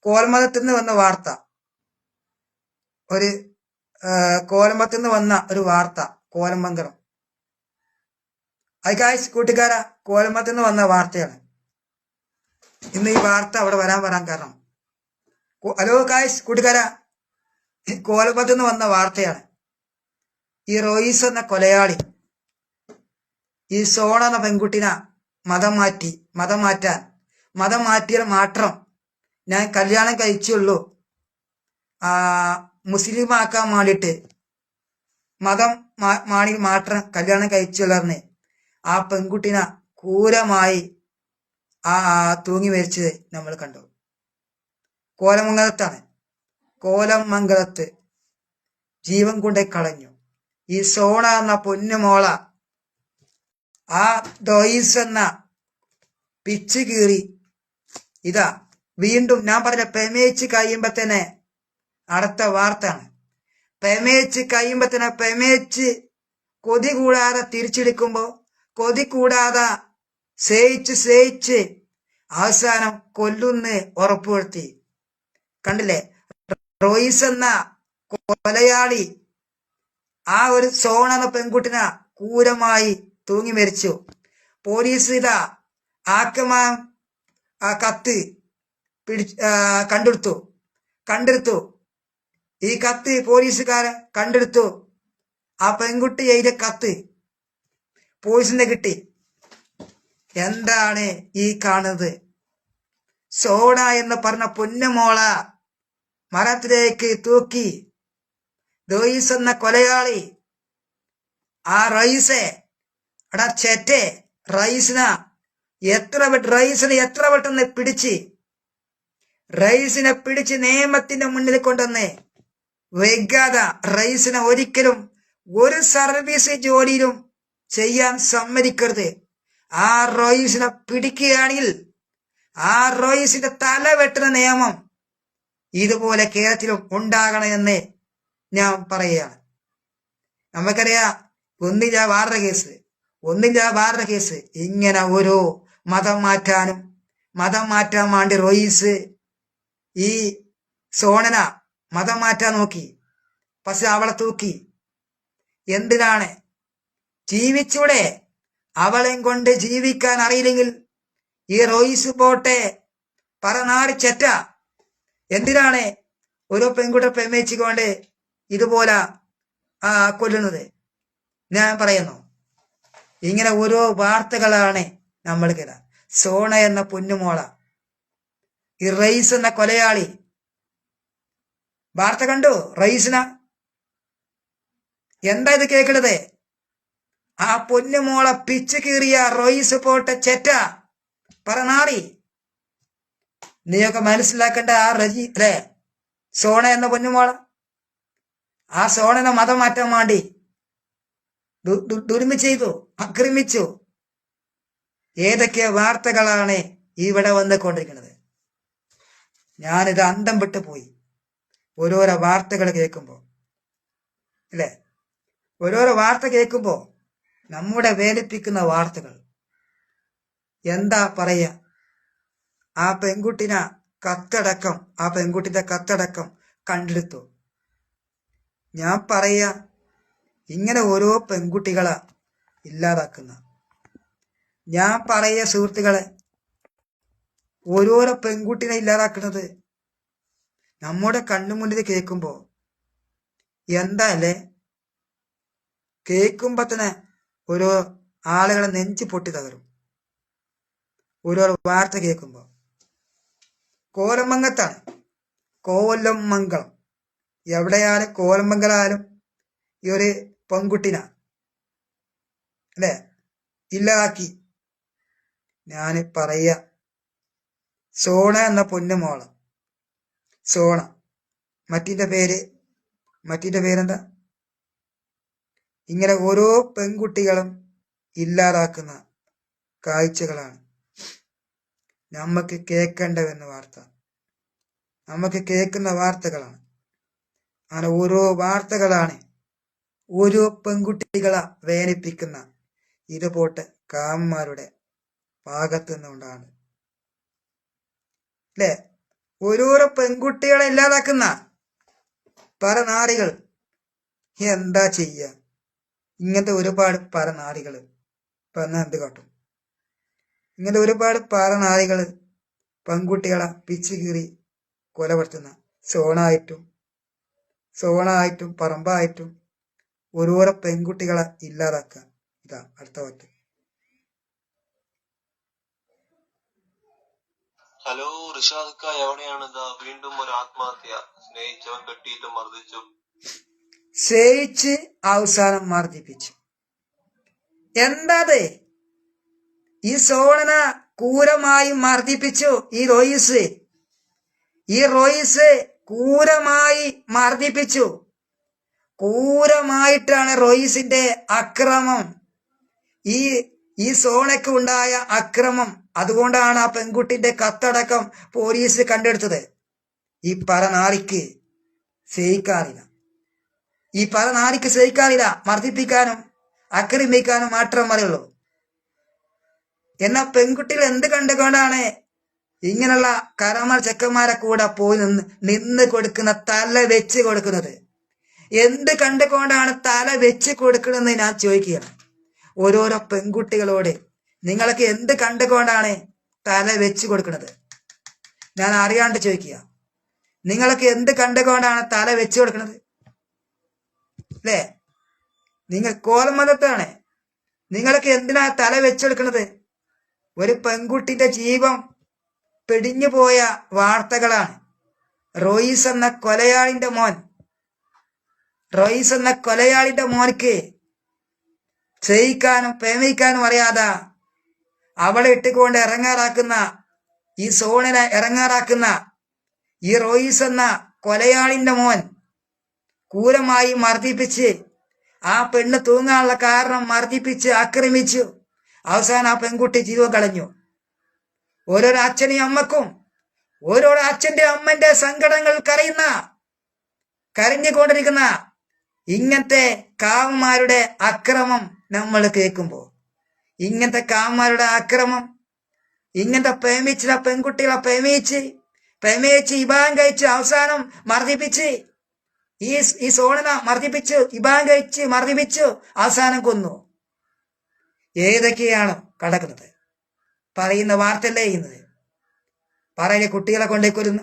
കോലമതത്തിൽ നിന്ന് വന്ന വാർത്ത. ഒരു കോലമ്പത്തിൽ നിന്ന് വന്ന ഒരു വാർത്ത കോലമംഗലം. അത് കാശ് കൂട്ടുകാരാ കോലമ്പത്തിൽ നിന്ന് വന്ന വാർത്തയാണ്. ഇന്ന് ഈ വാർത്ത അവിടെ വരാൻ വരാൻ കാരണം. ഹലോ കായ് കൂട്ടുകാരാ കോലമ്പത്തിൽ നിന്ന് വന്ന വാർത്തയാണ്. ഈ റോയിസ് എന്ന കൊലയാളി ഈ സോണ എന്ന പെൺകുട്ടിനെ മതം മാറ്റി മതം മാറ്റാൻ മതം മാറ്റിയാൽ മാത്രം ഞാൻ കല്യാണം കഴിച്ചുള്ളൂ. ആ മുസ്ലിം ആക്കാൻ വേണ്ടിയിട്ട്. മതം മാണി മാത്രം കല്യാണം കഴിച്ചുള്ളർന്ന് ആ പെൺകുട്ടിനെ ക്രൂരമായി ആ തൂങ്ങി മരിച്ചത് നമ്മൾ കണ്ടു. കോലമംഗലത്താണ്. കോലമംഗലത്ത് ജീവൻ കൊണ്ട് കളഞ്ഞു. ഈ സോണ എന്ന പൊന്നുമോള ആ ദോയിസ് എന്ന പിച്ച് കീറി ഇതാ വീണ്ടും ഞാൻ പറഞ്ഞ പെമേച്ച് കഴിയുമ്പോ തന്നെ അടുത്ത വാർത്താണ് പെമേച്ച് കഴിയുമ്പോ തന്നെ പെമേച്ച് കൊതി കൂടാതെ തിരിച്ചെടുക്കുമ്പോ കൊതി കൂടാതെ സേയിച്ച് സേയിച്ച് അവസാനം കൊല്ലുന്ന് ഉറപ്പുവരുത്തി. കണ്ടില്ലേ? റോയിസ് എന്ന കൊലയാളി ആ ഒരു സോണ എന്ന പെൺകുട്ടിനെ ക്രൂരമായി തൂങ്ങി മരിച്ചു. പോലീസ് ഇതാ ആ കത്ത് പിടി കണ്ടെടുത്തു. കണ്ടെടുത്തു. ഈ കത്ത് പോലീസുകാരെ കണ്ടെടുത്തു. ആ പെൺകുട്ടി എഴുതിയ കത്ത് പോലീസിന്റെ കിട്ടി. എന്താണ് ഈ കാണുന്നത്? സോണ എന്ന് പറഞ്ഞ പൊന്നുമോള മരത്തിലേക്ക് തൂക്കി ദോയിസ് എന്ന കൊലയാളി ആ റൈസെ എടാ ചെറ്റെ റൈസിന എത്ര റൈസിനെ എത്ര പെട്ടെന്ന് പിടിച്ച് റൈസിനെ പിടിച്ച് നിയമത്തിന്റെ മുന്നിൽ കൊണ്ടുവന്ന് വൈകാതെ റൈസിനെ ഒരിക്കലും ഒരു സർവീസ് ജോലിയിലും ചെയ്യാൻ സമ്മതിക്കരുത്. ആ റോയിസിനെ പിടിക്കുകയാണെങ്കിൽ ആ റോയിസിന്റെ തല വെട്ടുന്ന നിയമം ഇതുപോലെ കേരളത്തിലും ഉണ്ടാകണമെന്ന് ഞാൻ പറയുകയാണ്. നമുക്കറിയാം ഒന്നില്ല വാർഡ കേസ് ഒന്നില്ല വാർഡ കേസ് ഇങ്ങനെ ഓരോ മതം മാറ്റാനും മതം മാറ്റാൻ വേണ്ടി റോയിസ് ഈ സോണന മതം മാറ്റാൻ നോക്കി. പക്ഷെ അവളെ തൂക്കി. എന്തിനാണ്? ജീവിച്ചൂടെ. അവളെയും കൊണ്ട് ജീവിക്കാൻ അറിയില്ലെങ്കിൽ ഈ റോയിസ് പോട്ടെ. പറനാട് ചെറ്റ. എന്തിനാണ് ഓരോ പെൺകുട്ടി പ്രേമിച്ചുകൊണ്ട് ഇതുപോലെ കൊല്ലുന്നത്? ഞാൻ പറയുന്നു. ഇങ്ങനെ ഓരോ വാർത്തകളാണ് നമ്മൾ കിട സോണ എന്ന പൊന്നുമോള ഈ റൈസ് എന്ന കൊലയാളി. വാർത്ത കണ്ടു? റൈസിന. എന്താ ഇത് കേൾക്കണത് ആ പൊന്നുമോളെ പിച്ച് കീറിയ റോയിസ് പോട്ട ചെറ്റ. പറനാറി നീയൊക്കെ മനസ്സിലാക്കേണ്ട ആ റജി അല്ലേ? സോണ എന്ന പൊന്നുമോള ആ സോണനെ മതം മാറ്റാൻ വേണ്ടി ദുരുമി ചെയ്തു ആക്രമിച്ചു ഏതൊക്കെ വാർത്തകളാണ് ഇവിടെ വന്നുകൊണ്ടിരിക്കുന്നത്? ഞാനിത് അന്തം വിട്ടു പോയി. ഓരോരോ വാർത്തകൾ കേൾക്കുമ്പോൾ അല്ലേ? ഓരോരോ വാർത്ത കേൾക്കുമ്പോൾ നമ്മുടെ വേദനിപ്പിക്കുന്ന വാർത്തകൾ. എന്താ പറയാ? ആ പെൺകുട്ടിനെ കത്തടക്കം ആ പെൺകുട്ടിന്റെ കത്തടക്കം കണ്ടെടുത്തു. ഞാൻ പറയാ ഇങ്ങനെ ഓരോ പെൺകുട്ടികളെ ഇല്ലാതാക്കുന്ന. ഞാൻ പറയ സുഹൃത്തുക്കളെ ഓരോരോ പെൺകുട്ടിനെ ഇല്ലാതാക്കുന്നത് നമ്മുടെ കണ്ണു മുന്നിൽ കേൾക്കുമ്പോ എന്താ അല്ലേ കേൾക്കുമ്പോ തന്നെ ഓരോ ആളുകളെ നെഞ്ചു പൊട്ടി തകരും. ഓരോ വാർത്ത കേൾക്കുമ്പോ. കോലമംഗത്താണ് കോലം മംഗളം. എവിടെയാലും കോലമംഗലായാലും ഈ ഒരു പെൺകുട്ടിന അല്ലേ? ഇല്ലാതാക്കി. ഞാൻ പറയ സോണ എന്ന പൊന്നുമോള സോണ. മറ്റിന്റെ പേര് മറ്റിന്റെ പേരെന്താ? ഇങ്ങനെ ഓരോ പെൺകുട്ടികളും ഇല്ലാതാക്കുന്ന കാഴ്ചകളാണ്. നമുക്ക് കേൾക്കേണ്ടവെന്ന വാർത്ത. നമുക്ക് കേൾക്കുന്ന വാർത്തകളാണ്. അങ്ങനെ ഓരോ വാർത്തകളാണ് ഓരോ പെൺകുട്ടികളെ വേദനിപ്പിക്കുന്ന ഇതുപോട്ട് കാമന്മാരുടെ ഭാഗത്തു നിന്നുകൊണ്ടാണ് അല്ലേ ഓരോരോ പെൺകുട്ടികളെ ഇല്ലാതാക്കുന്ന പരനാറികൾ എന്താ ചെയ്യ? ഇങ്ങനത്തെ ഒരുപാട് പല നാറികൾ. പറഞ്ഞാൽ എന്ത് കാട്ടും? ഇങ്ങനത്തെ ഒരുപാട് പരനാറികൾ പെൺകുട്ടികളെ പിച്ചു കീറി കൊലപ്പെടുത്തുന്ന. സോണായിട്ടും സോണായിട്ടും പറമ്പായിട്ടും ഓരോരോ പെൺകുട്ടികളെ ഇല്ലാതാക്കുക. ഇതാ അടുത്ത വാക്ക് ഹലോ റിഷാദ്ക്ക എവിടെയാണ് ഇതാ? വീണ്ടും ഒരു ആത്മഹത്യ. സ്നേഹിച്ചവൻ കെട്ടിയിട്ട് മർദ്ദിച്ചു. സ്നേഹിച്ച് അവസാനം മർദ്ദിപ്പിച്ചു. എന്താത്? ഈ സോളന ക്രൂരമായി മർദ്ദിപ്പിച്ചു ഈ റോയിസ്. ഈ റോയിസ് ക്രൂരമായി മർദ്ദിപ്പിച്ചു. ക്രൂരമായിട്ടാണ് റോയിസിന്റെ അക്രമം. ഈ ഈ സോണയ്ക്ക് ഉണ്ടായ അക്രമം. അതുകൊണ്ടാണ് ആ പെൺകുട്ടിന്റെ കത്തടക്കം പോലീസ് കണ്ടെടുത്തത്. ഈ പരനാളിക്ക് സഹിക്കാറില്ല ഈ പരനാളിക്ക് സഹിക്കാറില്ല മർദ്ദിപ്പിക്കാനും അക്രമിക്കാനും മാത്രം അറിയുള്ളൂ എന്നാൽ പെൺകുട്ടികൾ എന്ത് കണ്ടുകൊണ്ടാണ് ഇങ്ങനെയുള്ള കരമർ ചെക്കന്മാരെ കൂടെ പോയി നിന്ന് നിന്ന് കൊടുക്കുന്ന തല വെച്ച് കൊടുക്കുന്നത്? എന്ത് കണ്ടുകൊണ്ടാണ് തല വെച്ച് കൊടുക്കണമെന്ന് ഞാൻ ചോദിക്കുകയാണ്. ഓരോരോ പെൺകുട്ടികളോട് നിങ്ങൾക്ക് എന്ത് കണ്ടുകൊണ്ടാണ് തല വെച്ച് കൊടുക്കുന്നത് ഞാൻ അറിയാണ്ട് ചോദിക്കുക. നിങ്ങൾക്ക് എന്ത് കണ്ടുകൊണ്ടാണ് തല വെച്ച് കൊടുക്കുന്നത് അല്ലേ? നിങ്ങൾ കോലമതത്താണ്. നിങ്ങൾക്ക് എന്തിനാ തല വെച്ചെടുക്കുന്നത് ഒരു പെൺകുട്ടിന്റെ ജീവൻ പിടിഞ്ഞു പോയ വാർത്തകളാണ്. റോയിസ് എന്ന കൊലയാളിന്റെ മോൻ. റോയിസ് എന്ന കൊലയാളിന്റെ മോനിക്ക് ചെയ്യിക്കാനും പ്രേമിക്കാനും അറിയാതെ അവളെ ഇട്ടുകൊണ്ട് ഇറങ്ങാറാക്കുന്ന ഈ സോണിനെ ഇറങ്ങാറാക്കുന്ന ഈ റോയിസ് എന്ന കൊലയാളിന്റെ മോൻ ക്രൂരമായി മർദ്ദിപ്പിച്ച് ആ പെണ്ണ് തൂങ്ങാനുള്ള കാരണം മർദ്ദിപ്പിച്ച് ആക്രമിച്ചു. അവസാനം ആ പെൺകുട്ടി ജീവൻ കളഞ്ഞു. ഓരോരോ അച്ഛനെയും അമ്മക്കും ഓരോരോ അച്ഛന്റെ അമ്മന്റെ സങ്കടങ്ങൾ കരയുന്ന കരഞ്ഞുകൊണ്ടിരിക്കുന്ന ഇങ്ങനത്തെ കാവന്മാരുടെ അക്രമം നമ്മൾ കേൾക്കുമ്പോൾ ഇങ്ങനത്തെ കാമാരുടെ ആക്രമം ഇങ്ങനത്തെ പ്രേമിച്ചില്ല പെൺകുട്ടികളെ പ്രേമിച്ച് പ്രേമിച്ച് ഇബാൻ കഴിച്ച് അവസാനം മർദ്ദിപ്പിച്ച് ഈ ഈ സോണിന മർദ്ദിപ്പിച്ചു ഇബാൻ കഴിച്ച് മർദ്ദിപ്പിച്ചു അവസാനം കൊന്നു. ഏതൊക്കെയാണ് കടക്കുന്നത്? പറയുന്ന വാർത്തയല്ലേ ചെയ്യുന്നത് പറയുന്ന കുട്ടികളെ കൊണ്ടേ കൊല്ലുന്ന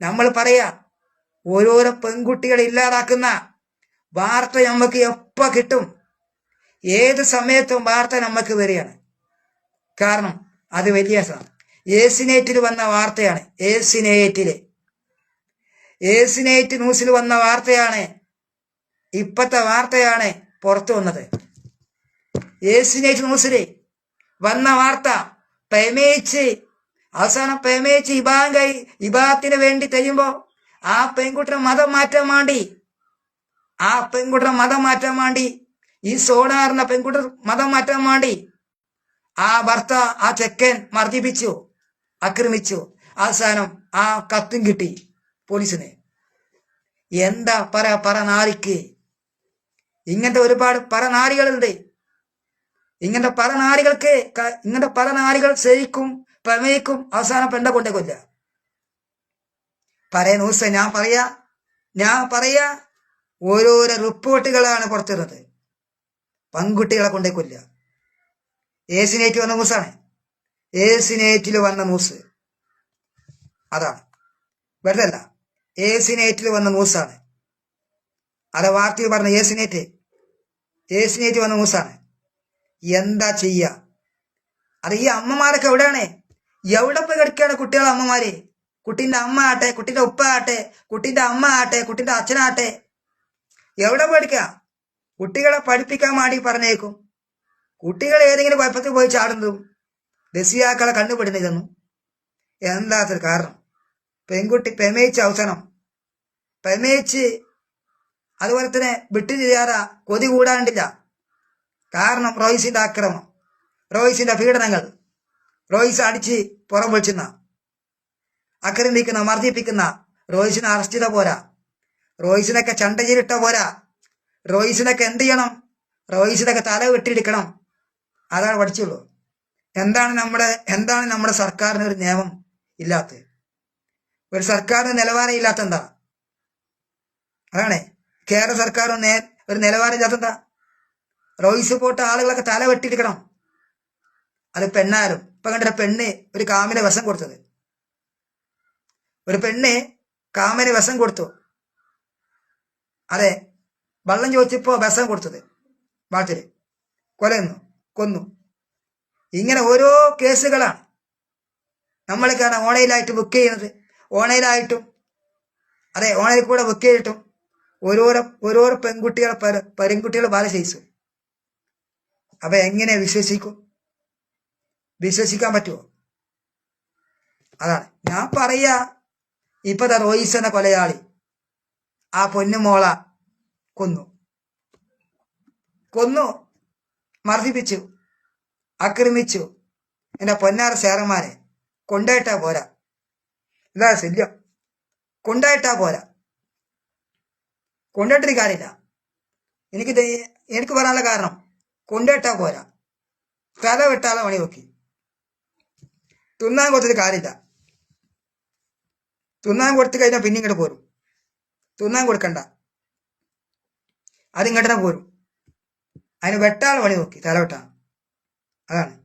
നമ്മൾ പറയാ ഓരോരോ പെൺകുട്ടികളെ ഇല്ലാതാക്കുന്ന വാർത്ത നമുക്ക് എപ്പോ കിട്ടും? ഏത് സമയത്തും വാർത്ത നമുക്ക് വരികയാണ്. കാരണം അത് വ്യത്യാസമാണ് ഏസിനേറ്റിൽ വന്ന വാർത്തയാണ്. ഏസിനേറ്റിൽ. ഏസിനേറ്റ് ന്യൂസിൽ വന്ന വാർത്തയാണ്. ഇപ്പത്തെ വാർത്തയാണ് പുറത്തു വന്നത്. ഏസിനേറ്റ് ന്യൂസിൽ വന്ന വാർത്ത പ്രമേയിച്ച് അവസാനം പ്രമേയിച്ച് ഇബാൻ ഇബാത്തിന് വേണ്ടി തെയ്യുമ്പോ ആ പെൺകുട്ടിയുടെ മതം മാറ്റാൻ വേണ്ടി ആ പെൺകുട്ടിയുടെ മതം മാറ്റാൻ വേണ്ടി ഈ സോണാറിന പെൺകുട്ടി മതം മാറ്റാൻ വേണ്ടി ആ ഭർത്ത ആ ചെക്കൻ മർദ്ദിപ്പിച്ചു അക്രമിച്ചു. അവസാനം ആ കത്തും കിട്ടി പോലീസിന്. എന്താ പറ പറ നാരിക്ക്? ഇങ്ങനത്തെ ഒരുപാട് പറനാരികളുണ്ട് ഇങ്ങനത്തെ പല നാരികൾക്ക് ക- ഇങ്ങനത്തെ പല നാരികൾ സഹിക്കും പ്രമേയിക്കും അവസാനം പെണ്ട കൊണ്ടേ കൊല്ല പറയ ന്യൂസ് ഞാൻ പറയാ ഞാൻ പറയാ ഓരോരോ റിപ്പോർട്ടുകളാണ് പുറത്തിരുന്നത് പെൺകുട്ടികളെ കൊണ്ടേ കൊല്ല ഏസിനേറ്റ് വന്ന ന്യൂസാണ് ഏസിനേറ്റിൽ വന്ന ന്യൂസ് അതാണ്. വെറുതെ അല്ല ഏസിനേറ്റിൽ വന്ന ന്യൂസാണ് അല്ല വാർത്തയിൽ പറഞ്ഞ ഏസിനേറ്റ്. ഏസിനേറ്റ് വന്ന ന്യൂസാണ് എന്താ ചെയ്യ? അത് ഈ അമ്മമാരൊക്കെ എവിടെയാണ്? എവിടെ പോയി കിടക്കുകയാണ് കുട്ടികളെ അമ്മമാര്? കുട്ടീന്റെ അമ്മ ആട്ടെ കുട്ടീന്റെ ഉപ്പ ആട്ടെ കുട്ടീന്റെ അമ്മ ആട്ടെ കുട്ടീന്റെ അച്ഛനാട്ടെ എവിടെ പഠിക്ക കുട്ടികളെ പഠിപ്പിക്കാൻ വേണ്ടി പറഞ്ഞേക്കും. കുട്ടികൾ ഏതെങ്കിലും കുഴപ്പത്തിൽ പോയി ചാടുന്നതും രസിയാക്കളെ എന്താ എന്താത്തൊരു കാരണം. പെൺകുട്ടി പ്രമേയിച്ച അവസാനം പ്രമേയിച്ച് അതുപോലെ തന്നെ വിട്ടു ചെയ്യാറ കൊതി കൂടാണ്ടില്ല. കാരണം റോയ്സിന്റെ ആക്രമണം റോയ്സിന്റെ പീഡനങ്ങൾ റോയിസ് അടിച്ച് പുറം പൊളിച്ചുന്ന ആക്രമിക്കുന്ന മർദ്ദിപ്പിക്കുന്ന റോയ്സിനെ അറസ്റ്റ് ചെയ്ത പോരാ. റോയ്സിനൊക്കെ ചണ്ടചിരിട്ട പോരാ. റോയ്സിനൊക്കെ എന്ത് ചെയ്യണം? റോയിസിനൊക്കെ തല വെട്ടിയെടുക്കണം. അതാണ് പഠിച്ചുള്ളൂ. എന്താണ് നമ്മുടെ എന്താണ് നമ്മുടെ സർക്കാരിന് ഒരു നിയമം ഇല്ലാത്തത്? ഒരു സർക്കാരിന് നിലവാരം ഇല്ലാത്ത എന്താ? അതാണ്. കേരള സർക്കാർ ഒരു നിലവാരം ഇല്ലാത്ത എന്താ? റോയിസ് പോട്ട് ആളുകളൊക്കെ തല വെട്ടിയിരിക്കണം അത് പെണ്ണാരും. ഇപ്പൊ കണ്ടിട്ട് പെണ്ണ് ഒരു കാമിന് വിഷം കൊടുത്തത്. ഒരു പെണ്ണ് കാമിന് വിഷം കൊടുത്തു. അതെ. വെള്ളം ചോദിച്ചപ്പോ വിഷം കൊടുത്തത്. വാട്ടിൽ കൊലയുന്നു കൊന്നു. ഇങ്ങനെ ഓരോ കേസുകളാണ്. നമ്മൾ കാണാം ഓൺലൈനായിട്ട് ബുക്ക് ചെയ്യുന്നത്. ഓൺലൈനായിട്ടും അതെ ഓൺലൈനിൽ കൂടെ ബുക്ക് ചെയ്തിട്ടും ഓരോരോ ഓരോരോ പെൺകുട്ടികളെ പര പെൺകുട്ടികളെ പല ചെയ്യിച്ചു. അപ്പൊ എങ്ങനെ വിശ്വസിക്കും? വിശ്വസിക്കാൻ പറ്റുമോ അതാണ്. ഞാൻ പറയാ ഇപ്പത്തെ റോയിസ് എന്ന കൊലയാളി. ആ പൊന്നുമോള കൊന്നു. കൊന്നു മർദ്ദിപ്പിച്ചു ആക്രമിച്ചു എന്റെ പൊന്നാറ സേറന്മാരെ കൊണ്ടായിട്ടാ പോരാ. ഇതാ ശല്യം. കൊണ്ടായിട്ടാ പോരാ. കൊണ്ടിട്ടൊരു കാര്യമില്ല. എനിക്ക് എനിക്ക് പറയാനുള്ള കാരണം കൊണ്ടിട്ടാ പോരാ. തല വെട്ടാതെ പണി നോക്കി. തിന്നാൻ കൊടുത്തിട്ട് കാര്യമില്ല. തിന്നാൻ കൊടുത്തു കഴിഞ്ഞാൽ പിന്നെ ഇങ്ങോട്ട് പോരും. തിന്നാൻ കൊടുക്കണ്ട. അത് ഇങ്ങോട്ട് തന്നെ പോരും. അതിന് വെട്ടാതെ പണി നോക്കി തല വെട്ടാൻ അതാണ്.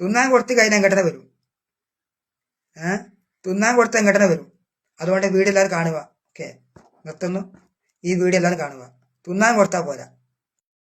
തിന്നാൻ കൊടുത്ത് കഴിഞ്ഞാൽ ഇങ്ങോട്ട് വരും. ഏ? തിന്നാൻ കൊടുത്ത് ഇങ്ങോട്ട് വരും. അതുകൊണ്ട് വീട് എല്ലാവരും കാണുക. ഓക്കെ. നിർത്തുന്നു. ഈ വീട് എല്ലാവരും കാണുക. തിന്നാൻ കൊടുത്താൽ പോരാ.